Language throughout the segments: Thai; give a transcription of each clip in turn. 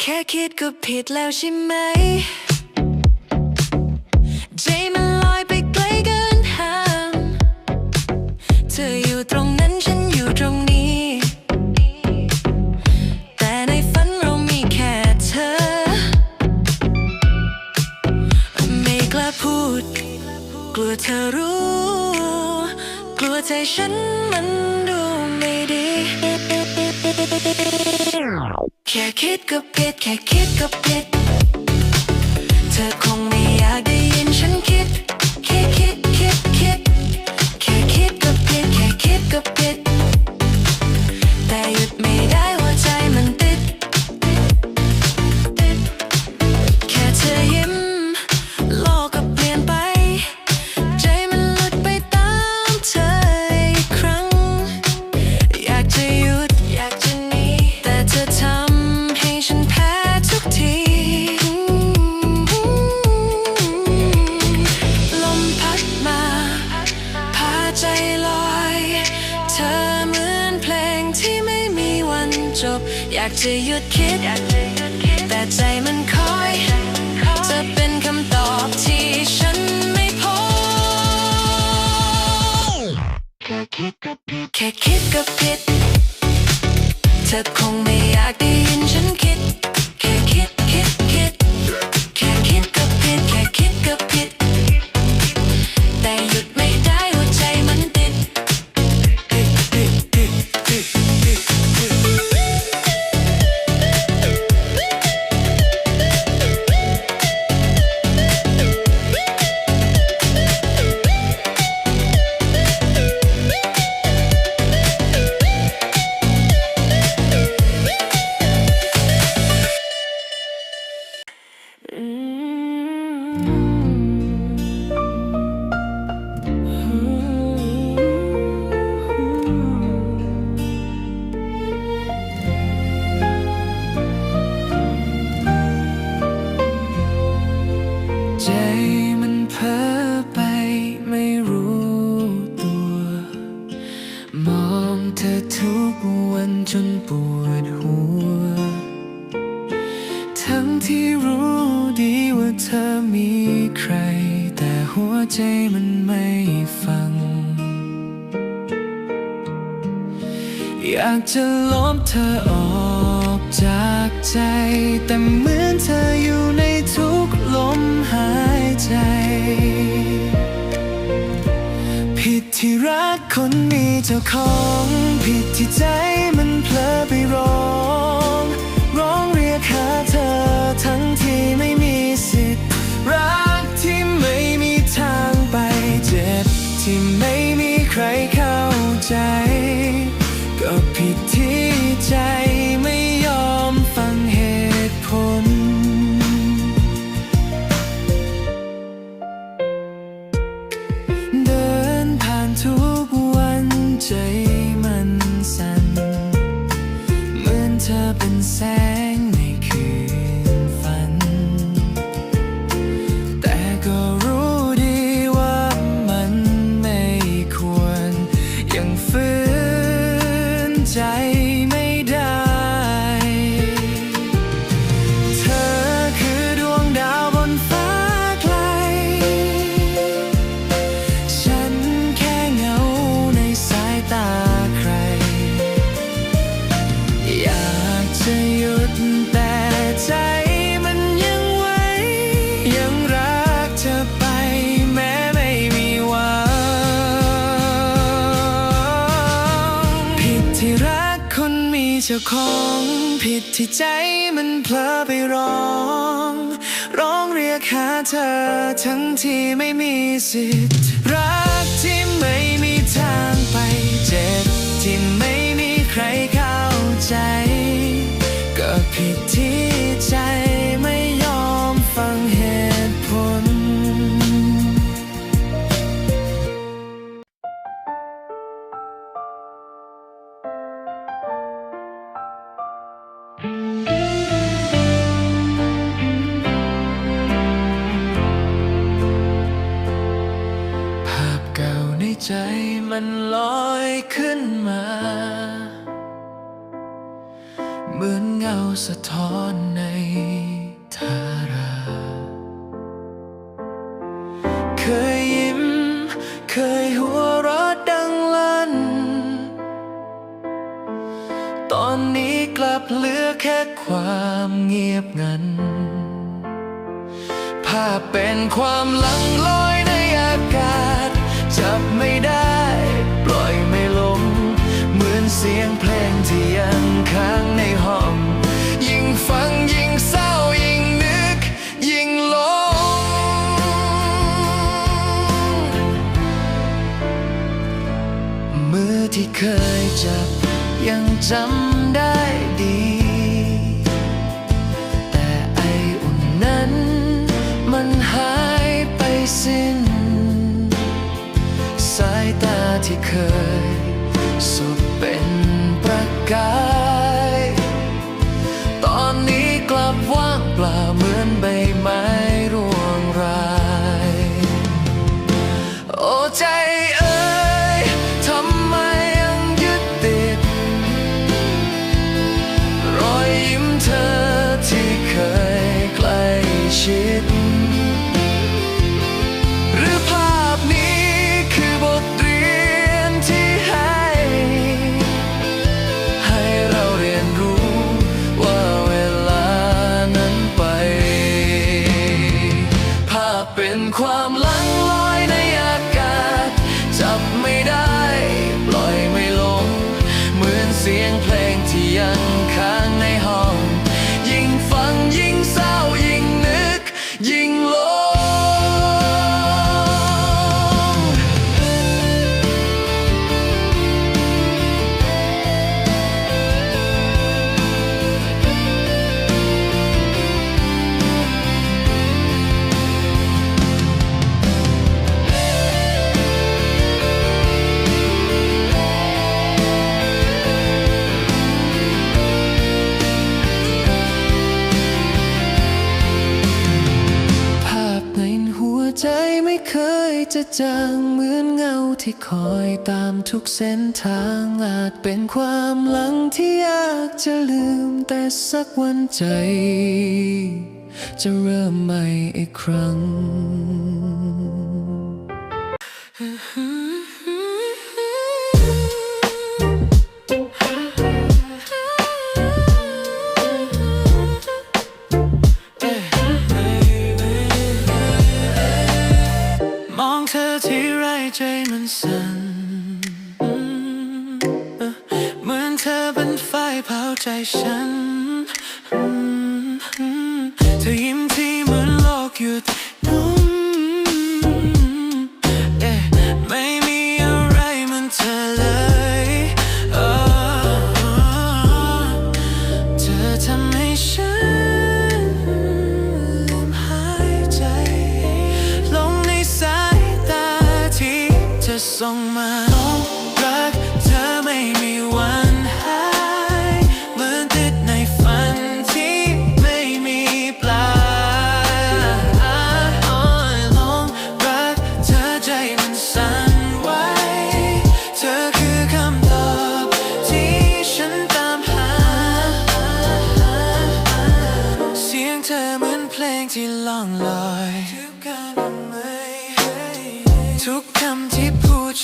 แค่คิดก็ผิดแล้วใช่ไหม ใจมันลอยไปไกลเกินห้าม เธออยู่ตรงนั้นฉันอยู่ตรงนี้ แต่ในฝันเรามีแค่เธอ ไม่กล้าพูด กลัวเธอรู้ กลัวใจฉันมันดูไม่ดี แค่คิดก็ผิดแค่คิดก็ผิด do you kid? เธอมีใคร แต่หัวใจมันไม่ฟัง อยากจะลบเธอออกจากใจ แต่เหมือนเธออยู่ในทุกลมหายใจ ผิดที่รักคนมีเจ้าของ ผิดที่ใจ winter been sang จ้าของผิดที่ใจมันเพลอไปร้อง ร้องเรียกหาเธอทั้งที่ไม่มีสิทธิ์ รักที่ไม่มีทางไปเจ็บที่ ความเงียบงัน ภาพเป็นความหลังลอยในอากาศ จับไม่ได้ปล่อยไม่ลง เหมือนเสียงเพลงที่ยังค้างในห้อง ยิ่งฟังยิ่งเศร้ายิ่งนึก ยิ่งหลงมือที่เคยจับยังจำได้ดี ย สุดเป็นประกาย ตอนนี้กลับว่างเปล่าเหมือนใบ ไม่เคยจะจางเหมือนเงาที่คอยตามทุกเส้นทางอาจเป็นความหลังที่ยากจะลืมแต่สักวันใจ จะเริ่มใหม่อีกครั้ง ใจมันสั่นเหมือนเธอเป็นไฟเผาใจฉัน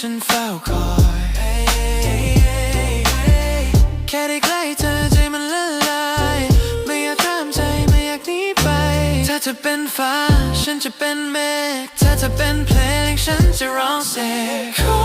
ฉันเฝ้าคอยแค่ได้ใกล้เธอใจมันละลายไม่อยากตามใจไม่อยากหนีไป ถ้าเธอเป็นฟ้าฉันจะเป็นเมฆถ้าเธอเป็นเพลงฉันจะร้องเสียง